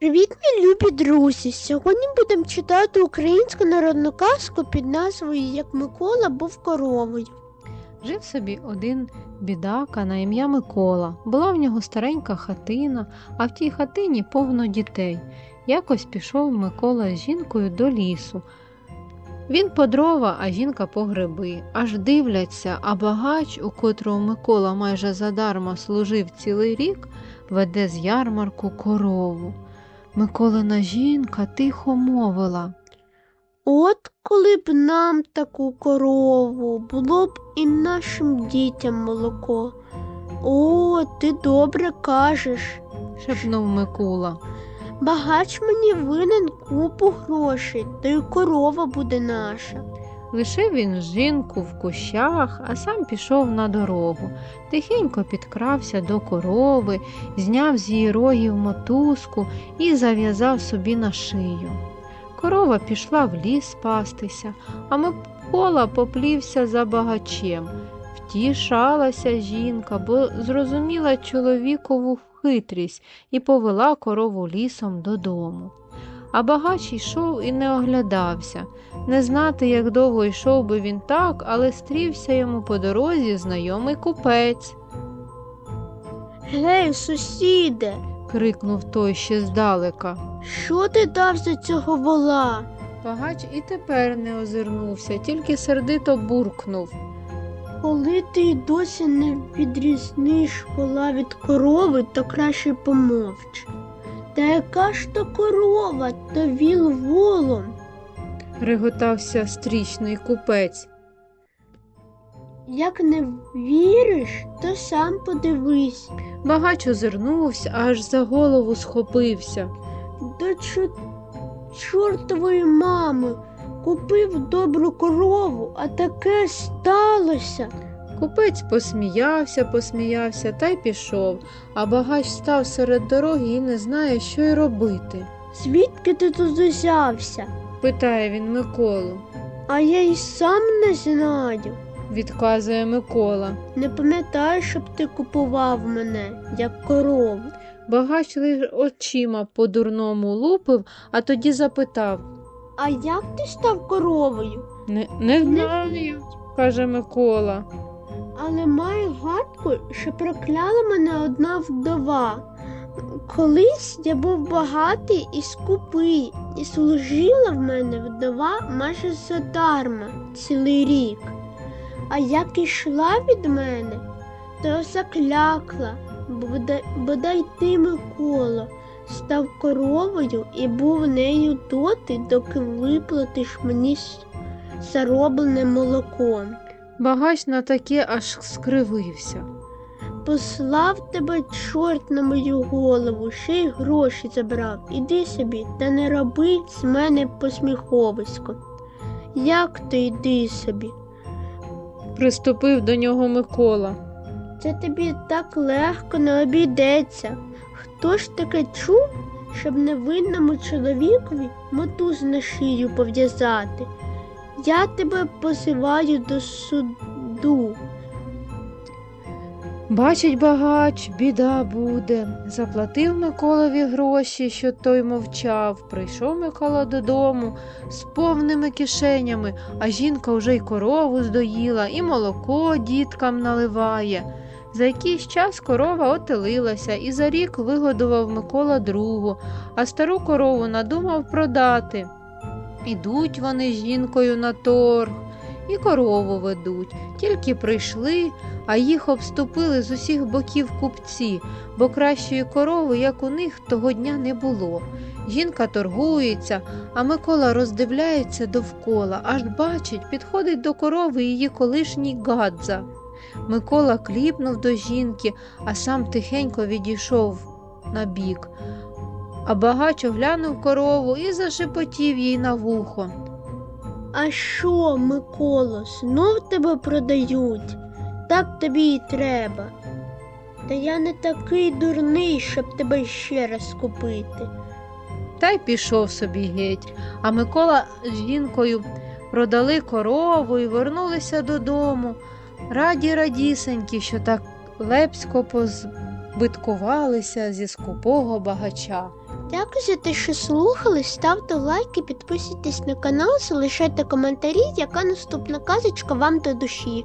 Привіт, мої любі друзі! Сьогодні будемо читати українську народну казку під назвою Як Микола був коровою. Жив собі один бідака на ім'я Микола. Була в нього старенька хатина, а в тій хатині повно дітей. Якось пішов Микола з жінкою до лісу. Він по дрова, а жінка по гриби. Аж дивляться, а багач, у котрого Микола майже задарма служив цілий рік, веде з ярмарку корову. Миколина жінка тихо мовила. От коли б нам таку корову, було б і нашим дітям молоко. О, ти добре кажеш. шепнув Микола. Багач мені винен купу грошей, то й корова буде наша. Лишив він жінку в кущах, а сам пішов на дорогу. Тихенько підкрався до корови, зняв з її рогів мотузку і зав'язав собі на шию. Корова пішла в ліс пастися, а Микола поплівся за багачем. Втішалася жінка, бо зрозуміла чоловікову хитрість і повела корову лісом додому. А багач йшов і не оглядався. Не знати, як довго йшов би він так, але стрівся йому по дорозі знайомий купець, Гей, сусіде, крикнув той ще здалека. що ти дав за цього вола? Багач і тепер не озирнувся, тільки сердито буркнув. Коли ти й досі не відрізниш вола від корови, то краще помовч. Та яка ж то корова, то віл волом. реготався стрічний купець. Як не віриш, то сам подивись. Багач озирнувся, аж за голову схопився. До чо- чортової мами купив добру корову, а таке сталося. Купець посміявся, посміявся та й пішов, а багач став серед дороги і не знає, що й робити. Звідки ти тут узявся? Питає він Миколу. А я й сам не знаю. Відказує Микола. Не пам'ятаю, щоб ти купував мене, як корову. Багач лиш очима по дурному лупив, а тоді запитав А як ти став коровою? Не, не знаю, каже Микола. Але маю гадку, що прокляла мене одна вдова. Колись я був багатий і скупий, і служила в мене вдова майже задарма цілий рік. А як ішла від мене, то заклякла, бодай, ти, Микола, став коровою і був нею доти, доки виплатиш мені зароблене молоком. Багач на таке аж скривився. Послав тебе чорт на мою голову, ще й гроші забрав. Іди собі, та не роби з мене посміховисько. Як то йди собі? Приступив до нього Микола. Це тобі так легко не обійдеться. Хто ж таке чув, щоб невинному чоловікові мотуз на шию пов'язати? Я тебе посилаю до суду. Бачить багач, біда буде. Заплатив Миколові гроші, що той мовчав. Прийшов Микола додому з повними кишенями, а жінка вже й корову здоїла, і молоко діткам наливає. За якийсь час корова отелилася і за рік вигодував Микола другу, а стару корову надумав продати. Ідуть вони з жінкою на торг і корову ведуть. Тільки прийшли, а їх обступили з усіх боків купці, бо кращої корови, як у них, того дня не було. Жінка торгується, а Микола роздивляється довкола, аж бачить, підходить до корови її колишній гадза. Микола кліпнув до жінки, а сам тихенько відійшов на бік. А багач оглянув корову і зашепотів їй на вухо. А що, Миколо, знов тебе продають? Так тобі й треба. Та я не такий дурний, щоб тебе ще раз купити. та й пішов собі геть. А Микола з жінкою продали корову і вернулися додому. Раді радісенькі, що так лепсько поз... биткувалися зі скупого багача. Дякую за те, що слухали. Ставте лайки, підписуйтесь на канал, залишайте коментарі, яка наступна казочка вам до душі.